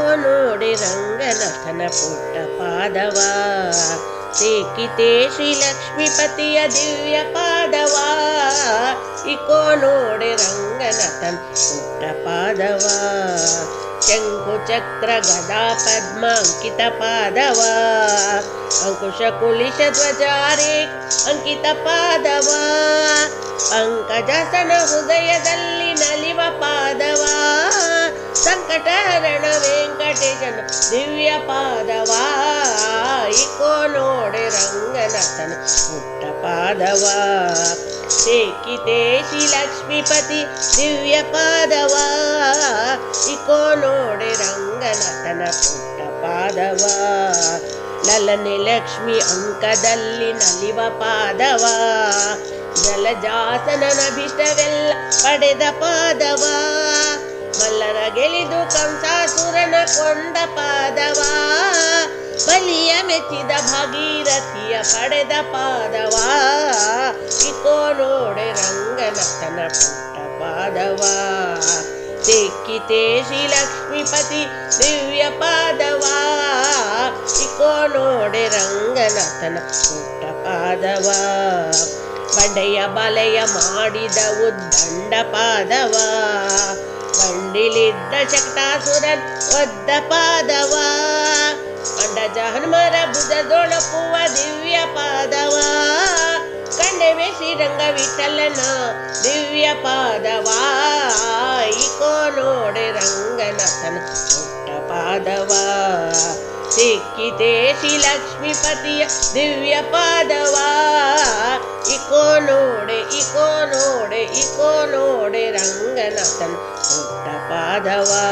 ನೋಡಿ ರಂಗನಾಥನ ಪುಟ್ಟ ಪಾದವ. ಸಿಕ್ಕಿತೆ ಶ್ರೀ ಲಕ್ಷ್ಮೀಪತಿಯ ದಿವ್ಯ ಪಾದವ. ಇಕೋ ನೋಡಿ ರಂಗನಾಥನ್ ಪುಟ್ಟ ಪಾದವ. ಶಂಕು ಚಕ್ರ ಗದಾ ಪದ್ಮ ಅಂಕಿತ ಪಾದವ. ಅಂಕುಶ ಕುಲಿಶ ಧ್ವಜಾರಿ ಅಂಕಿತ ಪಾದವ. ಪಂಕಜಸನ ಹೃದಯದಲ್ಲಿ ನಲಿವ ಪಾದವ. ಸಂಕಟಹರಣ ವೆಂಕಟೇಶನ ದಿವ್ಯ ಪಾದವಾಯಿಕೋ ನೋಡೆ ರಂಗನಾಥನ ಪುಟ್ಟ ಪಾದವ ಶ್ರೀ ಲಕ್ಷ್ಮೀಪತಿ ದಿವ್ಯ ಪಾದವ ಇಕೋ ನೋಡೆ ರಂಗನಾಥನ ಪುಟ್ಟ ಪಾದವ ನಲನೆ ಲಕ್ಷ್ಮಿ ಅಂಕದಲ್ಲಿ ನಲಿವ ಪಾದವ. ಜಲಜಾಸನನ ಬಿಷ್ಟವೆಲ್ಲ ಪಡೆದ ಪಾದವ. ಮಲ್ಲರ ಗೆಲಿದು ಕಂಸಾಸುರನ ಕೊಂಡ ಪಾದವ, ಬಲಿಯ ಮೆಚ್ಚಿದ ಭಾಗೀರಥಿಯ ಪಡೆದ ಪಾದವ ಇಕೋ ನೋಡೆ ರಂಗನಾಥನ ಪುಟ್ಟ ಪಾದವ. ಸಿಕ್ಕಿತೆ ಶ್ರೀ ಲಕ್ಷ್ಮೀಪತಿ ದಿವ್ಯ ಪಾದವ ಇಕೋ ನೋಡೆ ರಂಗನಾಥನ ಪುಟ್ಟ ಪಾದವ. ಬಂಡೆಯ ಬಲೆಯ ಮಾಡಿದವು ದಂಡ ಪಾದವ. ಬಂಡಿಲಿದ್ದ ಶಕ್ತಾಸುರನ್ ಒದ್ದ ಪಾದವ ಅಂಡಜ ಹನುಮರ ಭುಜದೊಳಪುವ ದಿವ್ಯ ಪಾದವ ಕಂಡೆವೆ ಶ್ರೀರಂಗ ವಿಠಲನ ದಿವ್ಯ ಪಾದವ ಇಕೋ ನೋಡೆ ರಂಗನಾಥನ ಪುಟ್ಟ ಪಾದವ ಸಿಕ್ಕಿತೆ ಶ್ರೀ ಲಕ್ಷ್ಮೀಪತಿಯ ದಿವ್ಯ ಪಾದವ ಇಕೋ ನೋಡೆ ಇಕೋ ನೋಡೆ ಇಕೋ ನೋಡೆ ರಂಗನಾಥನ ಪುಟ್ಟ ಪಾದವಾ